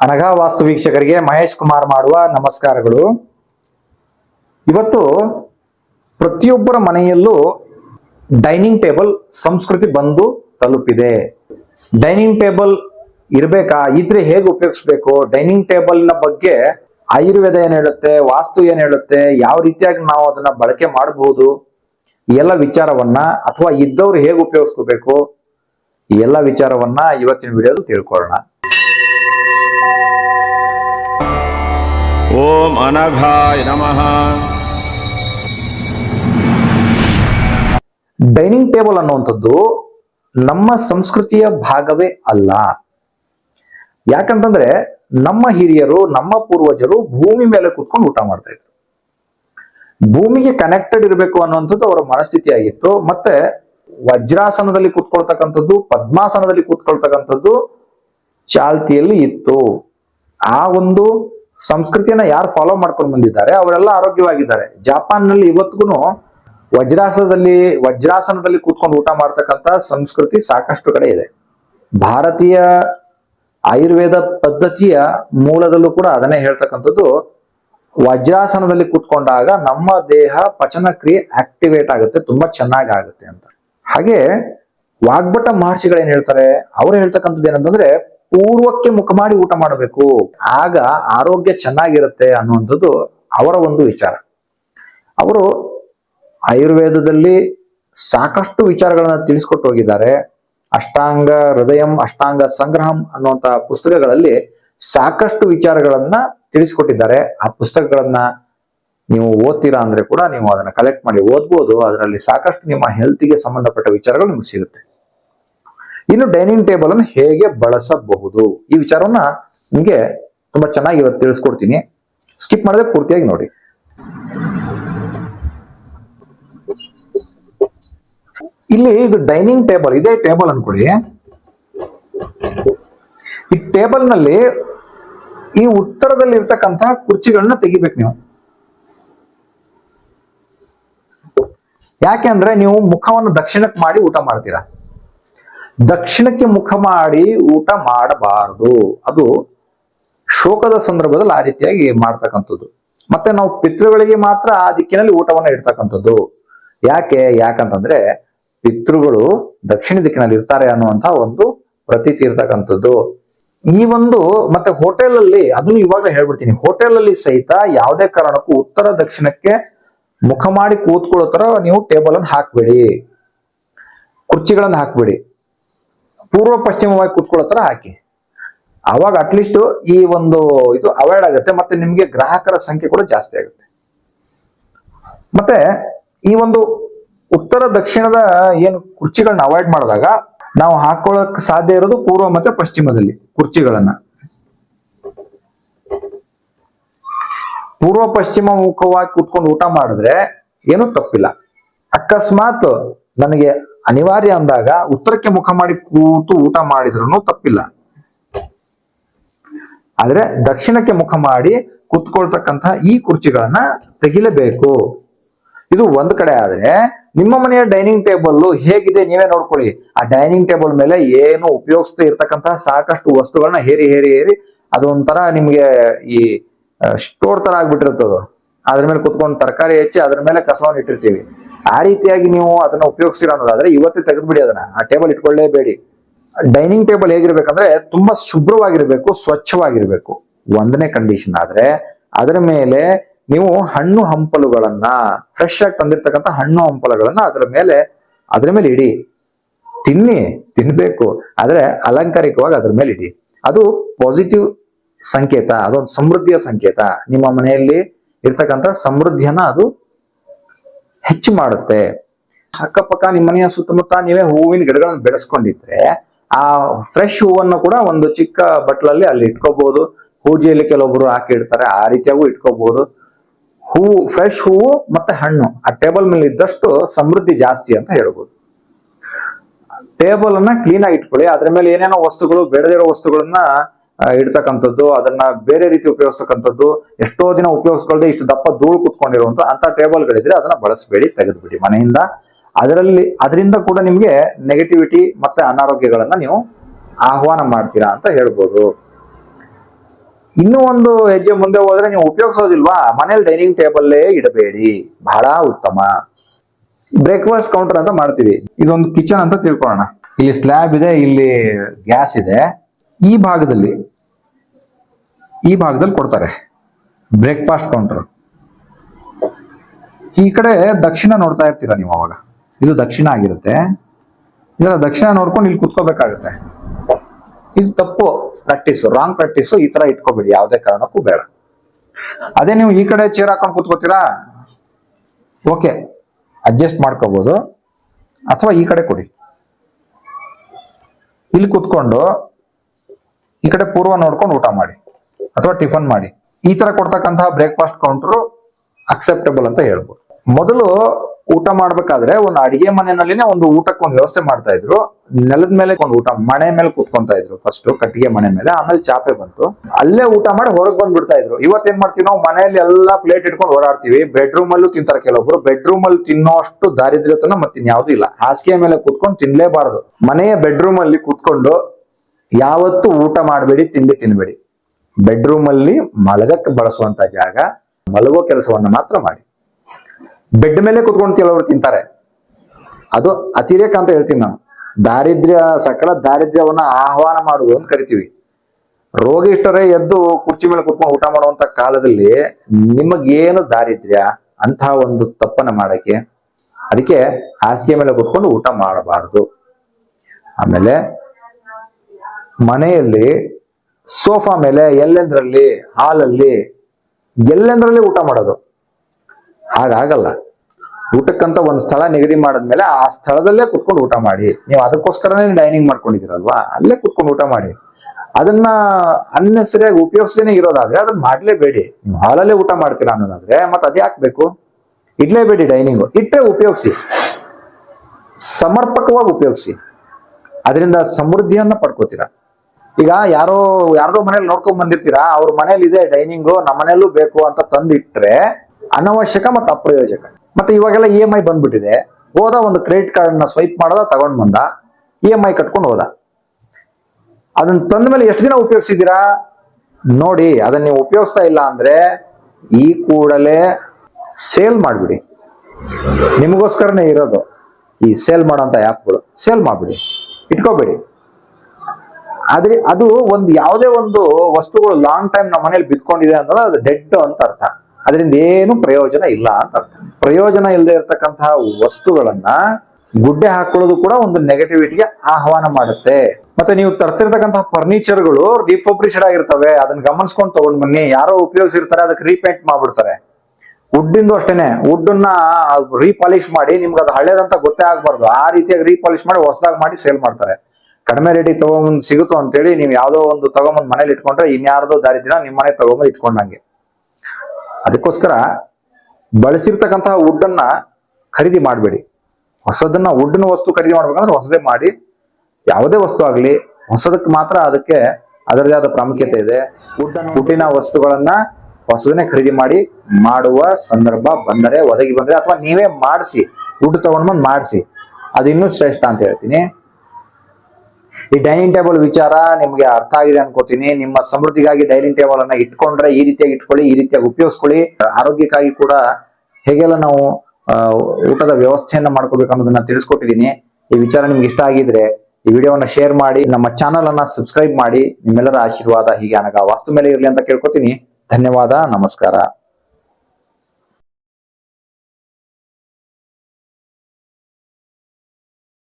ಅನಘ ವಾಸ್ತು ವೀಕ್ಷಕರಿಗೆ ಮಹೇಶ್ ಕುಮಾರ್ ಮಾಡುವ ನಮಸ್ಕಾರಗಳು. ಇವತ್ತು ಪ್ರತಿಯೊಬ್ಬರ ಮನೆಯಲ್ಲೂ ಡೈನಿಂಗ್ ಟೇಬಲ್ ಸಂಸ್ಕೃತಿ ಬಂದು ತಲುಪಿದೆ. ಡೈನಿಂಗ್ ಟೇಬಲ್ ಇರಬೇಕಾ? ಇದ್ರೆ ಹೇಗೆ ಉಪಯೋಗಿಸ್ಬೇಕು? ಡೈನಿಂಗ್ ಟೇಬಲ್ನ ಬಗ್ಗೆ ಆಯುರ್ವೇದ ಏನ್ ಹೇಳುತ್ತೆ? ವಾಸ್ತು ಏನ್ ಹೇಳುತ್ತೆ? ಯಾವ ರೀತಿಯಾಗಿ ನಾವು ಅದನ್ನ ಬಳಕೆ ಮಾಡಬಹುದು? ಎಲ್ಲ ವಿಚಾರವನ್ನ ಅಥವಾ ಇದ್ದವ್ರು ಹೇಗೆ ಉಪಯೋಗಿಸ್ಕೋಬೇಕು? ಎಲ್ಲ ವಿಚಾರವನ್ನ ಇವತ್ತಿನ ವಿಡಿಯೋದಲ್ಲಿ ತಿಳ್ಕೊಳ್ಳೋಣ. ಓಂ ಅನಘಾಯ ನಮಃ. ಡೈನಿಂಗ್ ಟೇಬಲ್ ಅನ್ನುವಂಥದ್ದು ನಮ್ಮ ಸಂಸ್ಕೃತಿಯ ಭಾಗವೇ ಅಲ್ಲ. ಯಾಕಂತಂದ್ರೆ ನಮ್ಮ ಹಿರಿಯರು, ನಮ್ಮ ಪೂರ್ವಜರು ಭೂಮಿ ಮೇಲೆ ಕೂತ್ಕೊಂಡು ಊಟ ಮಾಡ್ತಾ ಇದ್ರು. ಭೂಮಿಗೆ ಕನೆಕ್ಟೆಡ್ ಇರಬೇಕು ಅನ್ನುವಂಥದ್ದು ಅವರ ಮನಸ್ಥಿತಿ ಆಗಿತ್ತು ಮತ್ತೆ ವಜ್ರಾಸನದಲ್ಲಿ ಕೂತ್ಕೊಳ್ತಕ್ಕಂಥದ್ದು, ಪದ್ಮಾಸನದಲ್ಲಿ ಕೂತ್ಕೊಳ್ತಕ್ಕಂಥದ್ದು ಚಾಲ್ತಿಯಲ್ಲಿ ಇತ್ತು. ಆ ಒಂದು ಸಂಸ್ಕೃತಿಯನ್ನ ಯಾರು ಫಾಲೋ ಮಾಡ್ಕೊಂಡು ಬಂದಿದ್ದಾರೆ, ಅವರೆಲ್ಲ ಆರೋಗ್ಯವಾಗಿದ್ದಾರೆ. ಜಾಪಾನ್ನಲ್ಲಿ ಇವತ್ತಿಗೂ ವಜ್ರಾಸನದಲ್ಲಿ ವಜ್ರಾಸನದಲ್ಲಿ ಕೂತ್ಕೊಂಡು ಊಟ ಮಾಡ್ತಕ್ಕಂಥ ಸಂಸ್ಕೃತಿ ಸಾಕಷ್ಟು ಕಡೆ ಇದೆ. ಭಾರತೀಯ ಆಯುರ್ವೇದ ಪದ್ಧತಿಯ ಮೂಲದಲ್ಲೂ ಕೂಡ ಅದನ್ನೇ ಹೇಳ್ತಕ್ಕಂಥದ್ದು, ವಜ್ರಾಸನದಲ್ಲಿ ಕೂತ್ಕೊಂಡಾಗ ನಮ್ಮ ದೇಹ ಪಚನ ಕ್ರಿಯೆ ಆಕ್ಟಿವೇಟ್ ಆಗುತ್ತೆ, ತುಂಬಾ ಚೆನ್ನಾಗಿ ಆಗುತ್ತೆ ಅಂತ. ಹಾಗೆ ವಾಗ್ಭಟ ಮಹರ್ಷಿಗಳೇನ್ ಹೇಳ್ತಾರೆ, ಅವ್ರು ಹೇಳ್ತಕ್ಕಂಥದ್ದು ಏನಂತಂದ್ರೆ ಪೂರ್ವಕ್ಕೆ ಮುಖ ಮಾಡಿ ಊಟ ಮಾಡಬೇಕು. ಆಗ ಆರೋಗ್ಯ ಚೆನ್ನಾಗಿರುತ್ತೆ ಅನ್ನುವಂಥದ್ದು ಅವರ ಒಂದು ವಿಚಾರ. ಅವರು ಆಯುರ್ವೇದದಲ್ಲಿ ಸಾಕಷ್ಟು ವಿಚಾರಗಳನ್ನ ತಿಳಿಸ್ಕೊಟ್ಟು ಹೋಗಿದ್ದಾರೆ. ಅಷ್ಟಾಂಗ ಹೃದಯಂ, ಅಷ್ಟಾಂಗ ಸಂಗ್ರಹಂ ಅನ್ನುವಂತಹ ಪುಸ್ತಕಗಳಲ್ಲಿ ಸಾಕಷ್ಟು ವಿಚಾರಗಳನ್ನ ತಿಳಿಸ್ಕೊಟ್ಟಿದ್ದಾರೆ. ಆ ಪುಸ್ತಕಗಳನ್ನ ನೀವು ಓದ್ತೀರಾ ಅಂದ್ರೆ ಕೂಡ ನೀವು ಅದನ್ನ ಕಲೆಕ್ಟ್ ಮಾಡಿ ಓದ್ಬೋದು. ಅದರಲ್ಲಿ ಸಾಕಷ್ಟು ನಿಮ್ಮ ಹೆಲ್ತ್ಗೆ ಸಂಬಂಧಪಟ್ಟ ವಿಚಾರಗಳು ನಿಮ್ಗೆ ಸಿಗುತ್ತೆ. ಇನ್ನು ಡೈನಿಂಗ್ ಟೇಬಲ್ ಅನ್ನು ಹೇಗೆ ಬಳಸಬಹುದು? ಈ ವಿಚಾರವನ್ನ ನಿಮಗೆ ತುಂಬಾ ಚೆನ್ನಾಗಿ ಇವತ್ತು ತಿಳಿಸ್ಕೊಡ್ತೀನಿ. ಸ್ಕಿಪ್ ಮಾಡದೆ ಪೂರ್ತಿಯಾಗಿ ನೋಡಿ. ಇಲ್ಲಿ ಇದು ಡೈನಿಂಗ್ ಟೇಬಲ್, ಇದೇ ಟೇಬಲ್ ಅನ್ಕೊಳ್ಳಿ. ಈ ಟೇಬಲ್ನಲ್ಲಿ ಈ ಉತ್ತರದಲ್ಲಿ ಇರ್ತಕ್ಕಂತಹ ಕುರ್ಚಿಗಳನ್ನ ತೆಗಿಬೇಕು ನೀವು. ಯಾಕೆ ಅಂದ್ರೆ ನೀವು ಮುಖವನ್ನು ದಕ್ಷಿಣಕ್ಕೆ ಮಾಡಿ ಊಟ ಮಾಡ್ತೀರಾ? ದಕ್ಷಿಣಕ್ಕೆ ಮುಖ ಮಾಡಿ ಊಟ ಮಾಡಬಾರದು. ಅದು ಶೋಕದ ಸಂದರ್ಭದಲ್ಲಿ ಆ ರೀತಿಯಾಗಿ ಮಾಡ್ತಕ್ಕಂಥದ್ದು. ಮತ್ತೆ ನಾವು ಪಿತೃಗಳಿಗೆ ಮಾತ್ರ ಆ ದಿಕ್ಕಿನಲ್ಲಿ ಊಟವನ್ನು ಇಡ್ತಕ್ಕಂಥದ್ದು. ಯಾಕೆ? ಯಾಕಂತಂದ್ರೆ ಪಿತೃಗಳು ದಕ್ಷಿಣ ದಿಕ್ಕಿನಲ್ಲಿ ಇರ್ತಾರೆ ಅನ್ನುವಂತ ಒಂದು ಪ್ರತೀತಿ ಇರ್ತಕ್ಕಂಥದ್ದು ಈ ಒಂದು ಮತ್ತೆ ಹೋಟೆಲ್ ಅಲ್ಲಿ ಅದನ್ನು ಇವಾಗಲೇ ಹೇಳ್ಬಿಡ್ತೀನಿ. ಹೋಟೆಲ್ ಅಲ್ಲಿ ಸಹಿತ ಯಾವುದೇ ಕಾರಣಕ್ಕೂ ಉತ್ತರ ದಕ್ಷಿಣಕ್ಕೆ ಮುಖ ಮಾಡಿ ಕೂತ್ಕೊಳ್ಳೋ ತರ ನೀವು ಟೇಬಲ್ ಅನ್ನು ಹಾಕ್ಬೇಡಿ. ಕುರ್ಚಿಗಳನ್ನು ಹಾಕ್ಬೇಡಿ. ಪೂರ್ವ ಪಶ್ಚಿಮವಾಗಿ ಕೂತ್ಕೊಳ್ಳೋ ತರ ಹಾಕಿ. ಅವಾಗ ಅಟ್ಲೀಸ್ಟ್ ಈ ಒಂದು ಇದು ಅವಾಯ್ಡ್ ಆಗುತ್ತೆ, ಮತ್ತೆ ನಿಮ್ಗೆ ಗ್ರಾಹಕರ ಸಂಖ್ಯೆ ಕೂಡ ಜಾಸ್ತಿ ಆಗುತ್ತೆ. ಮತ್ತೆ ಈ ಒಂದು ಉತ್ತರ ದಕ್ಷಿಣದ ಏನು ಕುರ್ಚಿಗಳನ್ನ ಅವಾಯ್ಡ್ ಮಾಡಿದಾಗ ನಾವು ಹಾಕೊಳ್ಳಕ್ ಸಾಧ್ಯ ಇರೋದು ಪೂರ್ವ ಮತ್ತೆ ಪಶ್ಚಿಮದಲ್ಲಿ ಕುರ್ಚಿಗಳನ್ನ. ಪೂರ್ವ ಪಶ್ಚಿಮ ಮುಖವಾಗಿ ಕೂತ್ಕೊಂಡು ಊಟ ಮಾಡಿದ್ರೆ ಏನು ತಪ್ಪಿಲ್ಲ. ಅಕಸ್ಮಾತ್ ನನಗೆ ಅನಿವಾರ್ಯ ಅಂದಾಗ ಉತ್ತರಕ್ಕೆ ಮುಖ ಮಾಡಿ ಕೂತು ಊಟ ಮಾಡಿದ್ರು ತಪ್ಪಿಲ್ಲ. ಆದ್ರೆ ದಕ್ಷಿಣಕ್ಕೆ ಮುಖ ಮಾಡಿ ಕೂತ್ಕೊಳ್ತಕ್ಕಂತಹ ಈ ಕುರ್ಚಿಗಳನ್ನ ತೆಗಿಲೇಬೇಕು. ಇದು ಒಂದ್ ಕಡೆ ಆದ್ರೆ ನಿಮ್ಮ ಮನೆಯ ಡೈನಿಂಗ್ ಟೇಬಲ್ ಹೇಗಿದೆ ನೀವೇ ನೋಡ್ಕೊಳ್ಳಿ. ಆ ಡೈನಿಂಗ್ ಟೇಬಲ್ ಮೇಲೆ ಏನು ಉಪಯೋಗಿಸ್ತಾ ಇರ್ತಕ್ಕಂತಹ ಸಾಕಷ್ಟು ವಸ್ತುಗಳನ್ನ ಹೇರಿ ಹೇರಿ ಹೇರಿ ಅದೊಂಥರ ನಿಮ್ಗೆ ಈ ಸ್ಟೋರ್ ತರ ಆಗ್ಬಿಟ್ಟಿರ್ತದ ಅದ್ರ ಮೇಲೆ ಕುತ್ಕೊಂಡು ತರಕಾರಿ ಹೆಚ್ಚಿ ಅದ್ರ ಮೇಲೆ ಕಸವನ್ನು ಇಟ್ಟಿರ್ತೀವಿ. ಆ ರೀತಿಯಾಗಿ ನೀವು ಅದನ್ನ ಉಪಯೋಗಿಸ್ತೀರ ಅನ್ನೋದಾದ್ರೆ ಇವತ್ತೇ ತೆಗೆದ್ಬಿಡಿ ಅದನ್ನ. ಆ ಟೇಬಲ್ ಇಟ್ಕೊಳ್ಳೇಬೇಡಿ. ಡೈನಿಂಗ್ ಟೇಬಲ್ ಹೇಗಿರ್ಬೇಕಂದ್ರೆ ತುಂಬಾ ಶುಭ್ರವಾಗಿರ್ಬೇಕು, ಸ್ವಚ್ಛವಾಗಿರ್ಬೇಕು. ಒಂದನೇ ಕಂಡೀಷನ್ ಆದ್ರೆ ಅದರ ಮೇಲೆ ನೀವು ಹಣ್ಣು ಹಂಪಲುಗಳನ್ನ ಫ್ರೆಶ್ ಆಗಿ ತಂದಿರ್ತಕ್ಕಂಥ ಹಣ್ಣು ಹಂಪಲುಗಳನ್ನ ಅದರ ಮೇಲೆ ಅದರ ಮೇಲೆ ಇಡಿ. ತಿನ್ನಿ, ತಿನ್ಬೇಕು. ಆದ್ರೆ ಅಲಂಕಾರಿಕವಾಗಿ ಅದ್ರ ಮೇಲೆ ಇಡಿ. ಅದು ಪಾಸಿಟಿವ್ ಸಂಕೇತ, ಅದೊಂದು ಸಮೃದ್ಧಿಯ ಸಂಕೇತ. ನಿಮ್ಮ ಮನೆಯಲ್ಲಿ ಇರ್ತಕ್ಕಂಥ ಸಮೃದ್ಧಿಯನ್ನ ಅದು ಹೆಚ್ಚು ಮಾಡುತ್ತೆ. ಅಕ್ಕಪಕ್ಕ ನಿಮ್ಮ ಮನೆಯ ಸುತ್ತಮುತ್ತ ನೀವೇ ಹೂವಿನ ಗಿಡಗಳನ್ನು ಬೆಳೆಸ್ಕೊಂಡಿದ್ರೆ, ಆ ಫ್ರೆಶ್ ಹೂವನ್ನು ಕೂಡ ಒಂದು ಚಿಕ್ಕ ಬಟ್ಲಲ್ಲಿ ಅಲ್ಲಿ ಇಟ್ಕೋಬಹುದು ಪೂಜೆಯಲ್ಲಿ ಕೆಲವೊಬ್ರು ಹಾಕಿ ಇಡ್ತಾರೆ, ಆ ರೀತಿಯಾಗೂ ಇಟ್ಕೋಬಹುದು ಹೂವು ಫ್ರೆಶ್ ಹೂವು ಮತ್ತೆ ಹಣ್ಣು, ಆ ಟೇಬಲ್ ಮೇಲೆ ಇದ್ದಷ್ಟು ಸಮೃದ್ಧಿ ಜಾಸ್ತಿ ಅಂತ ಹೇಳ್ಬೋದು. ಟೇಬಲ್ ಅನ್ನ ಕ್ಲೀನ್ ಆಗಿ ಇಟ್ಕೊಳ್ಳಿ, ಅದ್ರ ಮೇಲೆ ಏನೇನೋ ವಸ್ತುಗಳು ಬೆಳೆದಿರೋ ವಸ್ತುಗಳನ್ನ ಇಡ್ತಕ್ಕಂಥದ್ದು, ಅದನ್ನ ಬೇರೆ ರೀತಿ ಉಪಯೋಗಿಸ್ತಕ್ಕಂಥದ್ದು, ಎಷ್ಟೋ ದಿನ ಉಪಯೋಗಿಸ್ಕೊಳ್ದೆ ಇಷ್ಟು ದಪ್ಪ ಧೂಳು ಕುತ್ಕೊಂಡಿರುವಂತ ಅಂತ ಟೇಬಲ್ಗಳಿದ್ರೆ ಅದನ್ನ ಬಳಸಬೇಡಿ, ತೆಗೆದುಬಿಡಿ ಮನೆಯಿಂದ. ಅದರಲ್ಲಿ, ಅದರಿಂದ ಕೂಡ ನಿಮ್ಗೆ ನೆಗೆಟಿವಿಟಿ ಮತ್ತೆ ಅನಾರೋಗ್ಯಗಳನ್ನ ನೀವು ಆಹ್ವಾನ ಮಾಡ್ತೀರಾ ಅಂತ ಹೇಳ್ಬೋದು. ಇನ್ನೂ ಒಂದು ಹೆಜ್ಜೆ ಮುಂದೆ ಹೋದ್ರೆ ನೀವು ಉಪಯೋಗಿಸೋದಿಲ್ವಾ? ಮನೇಲಿ ಡೈನಿಂಗ್ ಟೇಬಲ್ಲೇ ಇಡಬೇಡಿ. ಬಹಳ ಉತ್ತಮ. ಬ್ರೇಕ್ಫಾಸ್ಟ್ ಕೌಂಟರ್ ಅಂತ ಮಾಡ್ತೀವಿ. ಇದೊಂದು ಕಿಚನ್ ಅಂತ ತಿಳ್ಕೊಳ್ಳೋಣ. ಇಲ್ಲಿ ಸ್ಲ್ಯಾಬ್ ಇದೆ, ಇಲ್ಲಿ ಗ್ಯಾಸ್ ಇದೆ. ಈ ಭಾಗದಲ್ಲಿ ಈ ಭಾಗದಲ್ಲಿ ಕೊಡ್ತಾರೆ. ಬ್ರೇಕ್ಫಾಸ್ಟ್ ಕೌಂಟರ್ ಈ ಕಡೆ ದಕ್ಷಿಣ ನೋಡ್ತಾ ಇರ್ತೀರಾ ನೀವು ಅವಾಗ? ಇದು ದಕ್ಷಿಣ ಆಗಿರುತ್ತೆ. ಇದರ ದಕ್ಷಿಣ ನೋಡ್ಕೊಂಡು ಇಲ್ಲಿ ಕುತ್ಕೋಬೇಕಾಗುತ್ತೆ. ಇದು ತಪ್ಪು ಪ್ರಾಕ್ಟೀಸ್ ರಾಂಗ್ ಪ್ರಾಕ್ಟೀಸ್ ಈ ತರ ಇಟ್ಕೋಬೇಡಿ, ಯಾವುದೇ ಕಾರಣಕ್ಕೂ ಬೇಡ. ಅದೇ ನೀವು ಈ ಕಡೆ ಚೇರ್ ಹಾಕೊಂಡು ಕೂತ್ಕೋತೀರಾ? ಓಕೆ ಅಡ್ಜಸ್ಟ್ ಮಾಡ್ಕೋಬಹುದು ಅಥವಾ ಈ ಕಡೆ ಕೊಡಿ. ಇಲ್ಲಿ ಕುತ್ಕೊಂಡು ಈ ಕಡೆ ಪೂರ್ವ ನೋಡ್ಕೊಂಡು ಊಟ ಮಾಡಿ ಅಥವಾ ಟಿಫನ್ ಮಾಡಿ. ಈ ತರ ಕೊಡ್ತಕ್ಕಂತಹ ಬ್ರೇಕ್ಫಾಸ್ಟ್ ಕೌಂಟರ್ ಅಕ್ಸೆಪ್ಟಬಲ್ ಅಂತ ಹೇಳ್ಬೋದು. ಮೊದಲು ಊಟ ಮಾಡ್ಬೇಕಾದ್ರೆ ಒಂದು ಅಡಿಗೆ ಮನೆಯಲ್ಲಿನೇ ಒಂದು ಊಟಕ್ಕೆ ಒಂದು ವ್ಯವಸ್ಥೆ ಮಾಡ್ತಾ ಇದ್ರು. ನೆಲದ ಮೇಲೆ ಒಂದು ಊಟ, ಮನೆ ಮೇಲೆ ಕುತ್ಕೊಂತ ಇದ್ರು ಫಸ್ಟ್ ಕಟ್ಟಿಗೆ ಮನೆ ಮೇಲೆ. ಆಮೇಲೆ ಚಾಪೆ ಬಂತು. ಅಲ್ಲೇ ಊಟ ಮಾಡಿ ಹೊರಗೆ ಬಂದ್ಬಿಡ್ತಾ ಇದ್ರು. ಇವತ್ತೇನ್ ಮಾಡ್ತೀವಿ ನಾವು? ಮನೆಯಲ್ಲಿ ಎಲ್ಲಾ ಪ್ಲೇಟ್ ಇಟ್ಕೊಂಡು ಓಡಾಡ್ತೀವಿ. ಬೆಡ್ರೂಮ್ ಅಲ್ಲೂ ತಿಂತಾರೆ ಕೆಲವೊಬ್ರು. ಬೆಡ್ರೂಮ್ ಅಲ್ಲಿ ತಿನ್ನೋಷ್ಟು ದಾರಿದ್ರ್ಯತನ ಮತ್ತಿನ್ಯಾವುದೂ ಇಲ್ಲ. ಹಾಸಿಗೆ ಮೇಲೆ ಕುತ್ಕೊಂಡು ತಿನ್ಲೇಬಾರದು. ಮನೆಯ ಬೆಡ್ರೂಮ್ ಅಲ್ಲಿ ಕುತ್ಕೊಂಡು ಯಾವತ್ತೂ ಊಟ ಮಾಡಬೇಡಿ, ತಿಂಡಿ ತಿನ್ಬೇಡಿ. ಬೆಡ್ರೂಮ್ ಅಲ್ಲಿ ಮಲಗಕ್ಕೆ ಬಳಸುವಂತ ಜಾಗ ಮಲಗೋ ಕೆಲಸವನ್ನ ಮಾತ್ರ ಮಾಡಿ. ಬೆಡ್ ಮೇಲೆ ಕುತ್ಕೊಂಡು ಕೆಲವರು ತಿಂತಾರೆ. ಅದು ಅತಿರೇಕ ಅಂತ ಹೇಳ್ತೀನಿ ನಾನು. ದಾರಿದ್ರ್ಯ, ಸಕಲ ದಾರಿದ್ರ್ಯವನ್ನ ಆಹ್ವಾನ ಮಾಡುವುದು ಅಂತ ಕರಿತೀವಿ. ರೋಗಿಷ್ಠರೇ ಎದ್ದು ಕುರ್ಚಿ ಮೇಲೆ ಕುತ್ಕೊಂಡು ಊಟ ಮಾಡುವಂತ ಕಾಲದಲ್ಲಿ ನಿಮಗೇನು ದಾರಿದ್ರ್ಯ ಅಂತಹ ಒಂದು ತಪ್ಪನ್ನ ಮಾಡಕ್ಕೆ ಅದಕ್ಕೆ ಹಾಸಿಗೆ ಮೇಲೆ ಕುತ್ಕೊಂಡು ಊಟ ಮಾಡಬಾರದು. ಆಮೇಲೆ ಮನೆಯಲ್ಲಿ ಸೋಫಾ ಮೇಲೆ ಎಲ್ಲೆಂದ್ರಲ್ಲಿ, ಹಾಲಲ್ಲಿ ಎಲ್ಲೆಂದ್ರಲ್ಲಿ ಊಟ ಮಾಡೋದು. ಹಾಗಾಗಲ್ಲ ಊಟಕ್ಕಂತ ಒಂದು ಸ್ಥಳ ನಿಗದಿ ಮಾಡಿದ್ಮೇಲೆ ಆ ಸ್ಥಳದಲ್ಲೇ ಕುತ್ಕೊಂಡು ಊಟ ಮಾಡಿ. ನೀವು ಅದಕ್ಕೋಸ್ಕರನೇ ಡೈನಿಂಗ್ ಮಾಡ್ಕೊಂಡಿದ್ದೀರಲ್ವಾ? ಅಲ್ಲೇ ಕುತ್ಕೊಂಡು ಊಟ ಮಾಡಿ. ಅದನ್ನ ಅನ್ನೆಸರಿಯಾಗಿ ಉಪಯೋಗಿಸದೇನೆ ಇರೋದಾದ್ರೆ ಅದನ್ನ ಮಾಡ್ಲೇಬೇಡಿ. ನೀವು ಹಾಲಲ್ಲೇ ಊಟ ಮಾಡ್ತೀರಾ ಅನ್ನೋದಾದ್ರೆ ಮತ್ತೆ ಅದೇ ಹಾಕ್ಬೇಕು ಇಡ್ಲೇಬೇಡಿ ಡೈನಿಂಗ್ ಇಟ್ಟರೆ ಉಪಯೋಗಿಸಿ. ಸಮರ್ಪಕವಾಗಿ ಉಪಯೋಗಿಸಿ. ಅದರಿಂದ ಸಮೃದ್ಧಿಯನ್ನ ಪಡ್ಕೋತೀರಾ? ಈಗ ಯಾರೋ, ಯಾರ್ದೋ ಮನೇಲಿ ನೋಡ್ಕೊಂಡ್ ಬಂದಿರ್ತೀರಾ, ಅವ್ರ ಮನೇಲಿ ಇದೆ ಡೈನಿಂಗು ನಮ್ಮ ಮನೇಲೂ ಬೇಕು ಅಂತ ತಂದಿಟ್ರೆ ಅನವಶ್ಯಕ ಮತ್ತು ಅಪ್ರಯೋಜಕ. ಮತ್ತೆ ಇವಾಗೆಲ್ಲ ಇ ಎಂ ಐ ಬಂದ್ಬಿಟ್ಟಿದೆ. ಹೋದ ಒಂದು ಕ್ರೆಡಿಟ್ ಕಾರ್ಡ್ನ ಸ್ವೈಪ್ ಮಾಡೋದ, ತಗೊಂಡ್ ಬಂದ. ಇ ಎಂ ಐ ಕಟ್ಕೊಂಡು ಹೋದ. ಅದನ್ನ ತಂದ ಮೇಲೆ ಎಷ್ಟು ದಿನ ಉಪಯೋಗಿಸಿದ್ದೀರಾ? ನೋಡಿ ಅದನ್ನ ನೀವು ಉಪಯೋಗಿಸ್ತಾ ಇಲ್ಲ ಅಂದ್ರೆ ಈ ಕೂಡಲೇ ಸೇಲ್ ಮಾಡಿಬಿಡಿ. ನಿಮಗೋಸ್ಕರನೇ ಇರೋದು ಈ ಸೇಲ್ ಮಾಡೋಂಥ ಆ್ಯಪ್ಗಳು ಸೇಲ್ ಮಾಡಿಬಿಡಿ. ಇಟ್ಕೋಬೇಡಿ. ಆದ್ರೆ ಅದು ಒಂದು ಯಾವುದೇ ಒಂದು ವಸ್ತುಗಳು ಲಾಂಗ್ ಟೈಮ್ ನಮ್ಮ ಮನೇಲಿ ಬಿತ್ಕೊಂಡಿದೆ ಅಂದ್ರೆ ಅದು ಡೆಡ್ ಅಂತ ಅರ್ಥ. ಅದರಿಂದ ಏನು ಪ್ರಯೋಜನ ಇಲ್ಲ ಅಂತ ಅರ್ಥ. ಪ್ರಯೋಜನ ಇಲ್ಲದೆ ಇರತಕ್ಕಂತಹ ವಸ್ತುಗಳನ್ನ ಗುಡ್ಡೆ ಹಾಕೊಳ್ಳೋದು ಕೂಡ ಒಂದು ನೆಗೆಟಿವಿಟಿಗೆ ಆಹ್ವಾನ ಮಾಡುತ್ತೆ. ಮತ್ತೆ ನೀವು ತರ್ತಿರ್ತಕ್ಕಂತಹ ಫರ್ನಿಚರ್ಗಳು ರಿಫಬ್ರಿಷಡ್ ಆಗಿರ್ತವೆ, ಅದನ್ನ ಗಮನಿಸ್ಕೊಂಡು ತಗೊಂಡ್ ಬನ್ನಿ, ಯಾರೋ ಉಪಯೋಗಿಸಿರ್ತಾರೆ, ಅದಕ್ಕೆ ರೀಪೇಂಟ್ ಮಾಡ್ಬಿಡ್ತಾರೆ. ವುಡ್ಡಿಂದು ಅಷ್ಟೇನೆ ವುಡ್ಡನ್ನ ರೀಪಾಲಿಶ್ ಮಾಡಿ, ನಿಮ್ಗೆ ಅದು ಹಳೇದಂತ ಗೊತ್ತೇ ಆಗ್ಬಾರ್ದು. ಆ ರೀತಿಯಾಗಿ ರೀಪಾಲಿಶ್ ಮಾಡಿ, ಹೊಸದಾಗಿ ಮಾಡಿ ಸೇಲ್ ಮಾಡ್ತಾರೆ. ಕಡಿಮೆ ರೇಟಿಗೆ ತಗೊಂಬಂದು ಸಿಗುತ್ತೋ ಅಂತೇಳಿ ನೀವು ಯಾವುದೋ ಒಂದು ತಗೊಂಬಂದ್ ಮನೇಲಿ ಇಟ್ಕೊಂಡ್ರೆ ಇನ್ಯಾರ್ದೋ ದಾರಿ ದಿನ ನಿಮ್ಮ ಮನೆ ತಗೊಂಬಂದು ಇಟ್ಕೊಂಡಂಗೆ. ಅದಕ್ಕೋಸ್ಕರ ಬಳಸಿರ್ತಕ್ಕಂತಹ ವುಡ್ಡನ್ನ ಖರೀದಿ ಮಾಡಬೇಡಿ. ಹೊಸದನ್ನ ವುಡ್ನ ವಸ್ತು ಖರೀದಿ ಮಾಡ್ಬೇಕಂದ್ರೆ ಹೊಸದೇ ಮಾಡಿ. ಯಾವುದೇ ವಸ್ತು ಆಗಲಿ ಹೊಸದಕ್ಕೆ ಮಾತ್ರ ಅದಕ್ಕೆ ಅದರದೇ ಆದ ಪ್ರಾಮುಖ್ಯತೆ ಇದೆ. ವುಡ್ಡನ್ನು ವುಡ್ಡಿನ ವಸ್ತುಗಳನ್ನ ಹೊಸದನ್ನೇ ಖರೀದಿ ಮಾಡಿ ಮಾಡುವ ಸಂದರ್ಭ ಬಂದರೆ, ಒದಗಿ ಬಂದರೆ ಅಥವಾ ನೀವೇ ಮಾಡಿಸಿ ವುಡ್ ತಗೊಂಡ್ಬಂದು ಮಾಡಿಸಿ ಅದಿನ್ನೂ ಶ್ರೇಷ್ಠ ಅಂತ ಹೇಳ್ತೀನಿ. ಈ ಡೈನಿಂಗ್ ಟೇಬಲ್ ವಿಚಾರ ನಿಮ್ಗೆ ಅರ್ಥ ಆಗಿದೆ ಅನ್ಕೋತೀನಿ. ನಿಮ್ಮ ಸಮೃದ್ಧಿಗಾಗಿ ಡೈನಿಂಗ್ ಟೇಬಲ್ ಅನ್ನ ಇಟ್ಕೊಂಡ್ರೆ ಈ ರೀತಿಯಾಗಿ ಇಟ್ಕೊಳ್ಳಿ, ಈ ರೀತಿಯಾಗಿ ಉಪಯೋಗಿಸ್ಕೊಳ್ಳಿ. ಆರೋಗ್ಯಕ್ಕಾಗಿ ಕೂಡ ಹೇಗೆಲ್ಲ ನಾವು ಊಟದ ವ್ಯವಸ್ಥೆಯನ್ನ ಮಾಡ್ಕೋಬೇಕು ಅನ್ನೋದನ್ನ ತಿಳಿಸ್ಕೊಟ್ಟಿದ್ದೀನಿ ಈ ವಿಚಾರ ನಿಮ್ಗೆ ಇಷ್ಟ ಆಗಿದ್ರೆ ಈ ವಿಡಿಯೋವನ್ನ ಶೇರ್ ಮಾಡಿ, ನಮ್ಮ ಚಾನಲ್ ಅನ್ನ ಸಬ್ಸ್ಕ್ರೈಬ್ ಮಾಡಿ. ನಿಮ್ಮೆಲ್ಲರ ಆಶೀರ್ವಾದ ಹೀಗೆ ಅನಗ ವಾಸ್ತು ಮೇಲೆ ಇರಲಿ ಅಂತ ಕೇಳ್ಕೊತೀನಿ. ಧನ್ಯವಾದ, ನಮಸ್ಕಾರ.